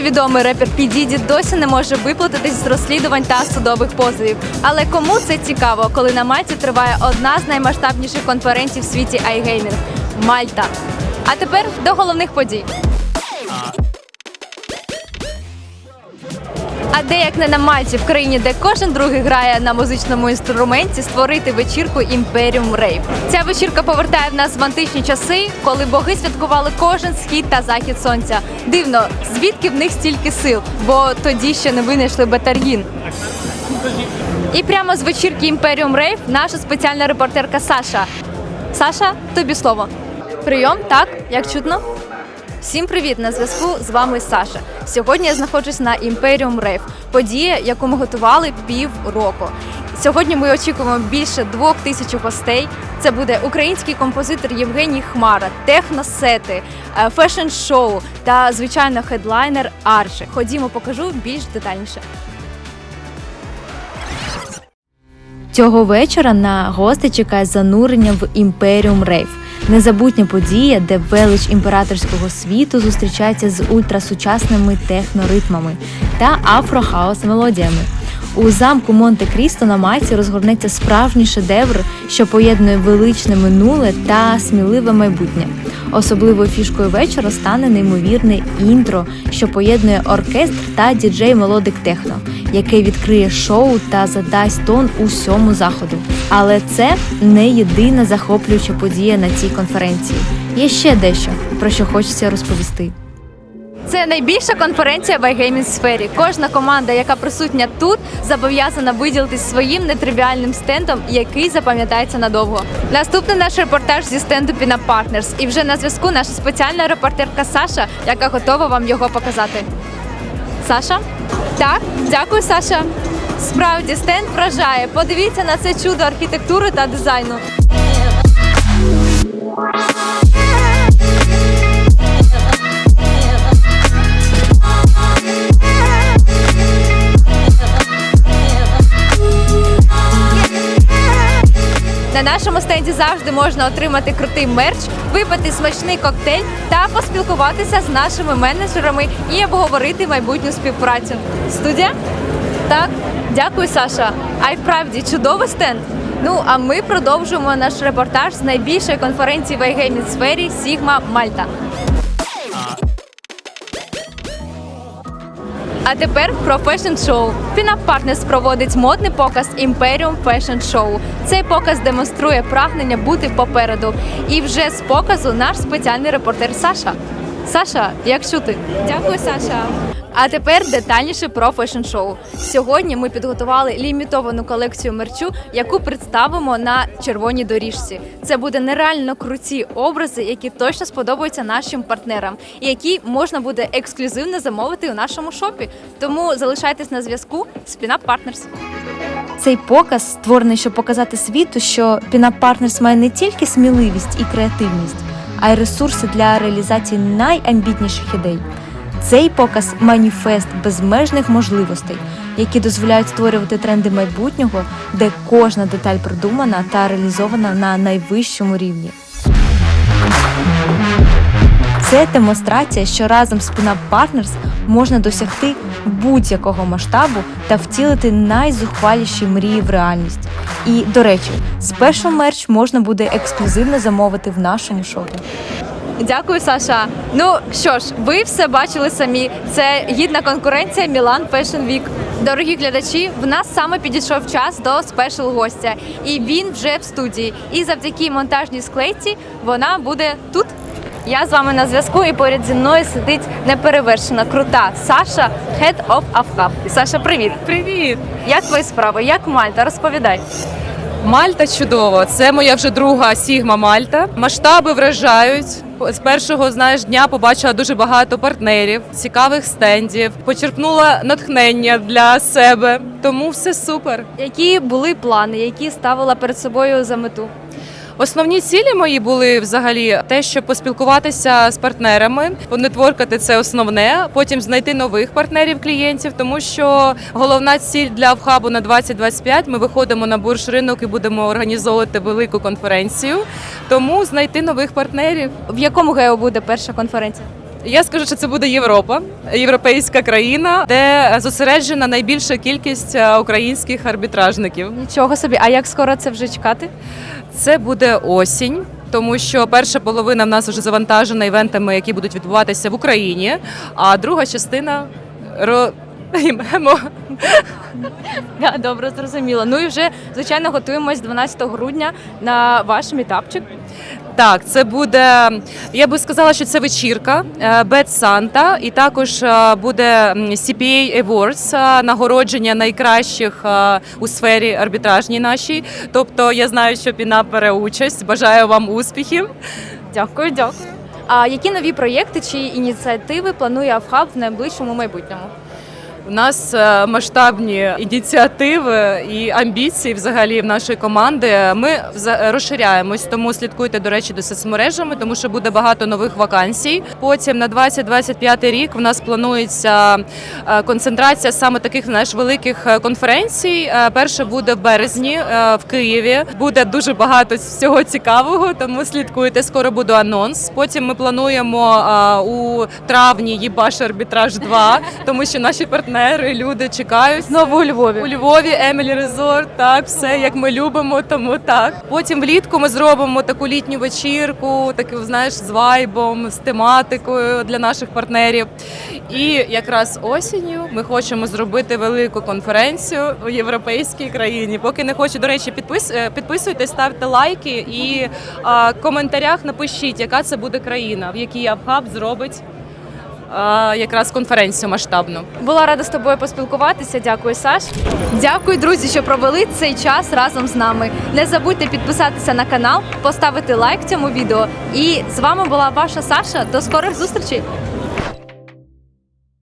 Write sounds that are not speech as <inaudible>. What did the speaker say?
невідомий репер Підіді досі не може виплатитись з розслідувань та судових позовів. Але кому це цікаво, коли на Мальті триває одна з наймасштабніших конференцій в світі iGaming – Мальта. А тепер до головних подій. А де як не на Мальті, в країні, де кожен другий грає на музичному інструменті, створити вечірку Імперіум Рейв. Ця вечірка повертає в нас в античні часи, коли боги святкували кожен схід та захід сонця. Дивно, звідки в них стільки сил, бо тоді ще не винайшли батаргін. І прямо з вечірки Імперіум Рейв наша спеціальна репортерка Саша. Саша, тобі слово. Прийом, так, як чутно? Всім привіт! На зв'язку з вами Саша. Сьогодні я знаходжусь на Imperium Rave, подія, яку ми готували пів року. Сьогодні ми очікуємо більше двох тисяч гостей. Це буде український композитор Євгеній Хмара, техносети, е, фешн-шоу та, звичайно, хедлайнер Арчі. Ходімо, покажу більш детальніше. Цього вечора на гостей чекає занурення в імперіум рейв. Незабутня подія, де велич імператорського світу зустрічається з ультрасучасними техноритмами та афрохаус мелодіями. У замку Монте-Крісто на Майці розгорнеться справжній шедевр, що поєднує величне минуле та сміливе майбутнє. Особливою фішкою вечора стане неймовірне інтро, що поєднує оркестр та діджей мелодик техно, яке відкриє шоу та задасть тон усьому заходу. Але це не єдина захоплююча подія на цій конференції. Є ще дещо про що хочеться розповісти. Це найбільша конференція в iGaming сфері. Кожна команда, яка присутня тут, зобов'язана виділитись своїм нетривіальним стендом, який запам'ятається надовго. Наступний наш репортаж зі стенду Pina Partners. І вже на зв'язку наша спеціальна репортерка Саша, яка готова вам його показати. Саша? Так, дякую, Саша. Справді стенд вражає. Подивіться на це чудо архітектури та дизайну. На нашому стенді завжди можна отримати крутий мерч, випити смачний коктейль та поспілкуватися з нашими менеджерами і обговорити майбутню співпрацю. Студія? Так, дякую, Саша. А й вправді чудовий стенд. Ну а ми продовжуємо наш репортаж з найбільшої конференції в iGaming сфері Sigma Мальта. А тепер про фешн-шоу. Пінап Партнерс проводить модний показ Імперіум Fashion Show. Цей показ демонструє прагнення бути попереду. І вже з показу наш спеціальний репортер Саша. Саша, як чути? Дякую, Саша. А тепер детальніше про фешн-шоу. Сьогодні ми підготували лімітовану колекцію мерчу, яку представимо на червоній доріжці. Це буде нереально круті образи, які точно сподобаються нашим партнерам, і які можна буде ексклюзивно замовити у нашому шопі. Тому залишайтесь на зв'язку з Pinup Partners. Цей показ створений, щоб показати світу, що Pinup Partners має не тільки сміливість і креативність, а й ресурси для реалізації найамбітніших ідей. Цей показ маніфест безмежних можливостей, які дозволяють створювати тренди майбутнього, де кожна деталь продумана та реалізована на найвищому рівні. Це демонстрація, що разом з Pinup Partners можна досягти будь-якого масштабу та втілити найзухваліші мрії в реальність. І, до речі, спешл мерч можна буде ексклюзивно замовити в нашому шопі. Дякую, Саша. Ну що ж, ви все бачили самі. Це гідна конкуренція Мілан Fashion Week. Дорогі глядачі, в нас саме підійшов час до спешл гостя, і він вже в студії. І завдяки монтажній склейці вона буде тут. Я з вами на зв'язку, і поряд зі мною сидить неперевершена, крута Саша, Head of Afhab. Саша, привіт! Привіт! Як твої справи? Як Мальта? Розповідай. Мальта чудово. Це моя вже друга Сігма Мальта. Масштаби вражають. З першого знаєш дня побачила дуже багато партнерів, цікавих стендів, почерпнула натхнення для себе. Тому все супер. Які були плани, які ставила перед собою за мету? Основні цілі мої були взагалі те, щоб поспілкуватися з партнерами, понетворкати це основне, потім знайти нових партнерів клієнтів, тому що головна ціль для вхабу на 2025 Ми виходимо на бурж ринок і будемо організовувати велику конференцію. Тому знайти нових партнерів. В якому гео буде перша конференція? Я скажу, що це буде Європа, європейська країна, де зосереджена найбільша кількість е, українських арбітражників. Нічого собі. А як скоро це вже чекати? Це буде осінь. Тому що перша половина в нас вже завантажена івентами, які будуть відбуватися в Україні, а друга частина ро... <laughs> Да, добре, зрозуміло. Ну і вже звичайно готуємось 12 грудня на ваш мітапчик. Так, це буде. Я би сказала, що це вечірка е, Bad Santa, і також е, буде CPA Awards, е, нагородження найкращих у сфері арбітражній нашій. Тобто я знаю, що Піна бере участь. Бажаю вам успіхів. Дякую, дякую. А які нові проєкти чи ініціативи планує Авхаб в найближчому майбутньому? У нас е, масштабні ініціативи і амбіції взагалі в нашої команди. Ми розширяємось, тому слідкуйте до речі до соцмережами, тому що буде багато нових вакансій. Потім на 2025 рік в нас планується е, концентрація саме таких знаєш, великих е, конференцій. Е, Перша буде в березні в Києві. Буде дуже багато всього цікавого, тому слідкуйте. Скоро буде анонс. Потім ми плануємо у травні Єбаш арбітраж 2, тому що наші партнери, люди чекають. Знову у Львові. У Львові Емілі Резорт, так, все як ми любимо, тому так. Потім влітку ми зробимо таку літню вечірку, таку, знаєш, з вайбом, з тематикою для наших партнерів. І якраз осінню ми хочемо зробити велику конференцію у європейській країні. Поки не хочу, до речі, підпис, е, підписуйтесь, ставте лайки і а, в коментарях напишіть, яка це буде країна, в якій Авхаб зробить якраз конференцію масштабну. Була рада з тобою поспілкуватися. Дякую, Саш. Дякую, друзі, що провели цей час разом з нами. Не забудьте підписатися на канал, поставити лайк цьому відео. І з вами була ваша Саша. До скорих зустрічей!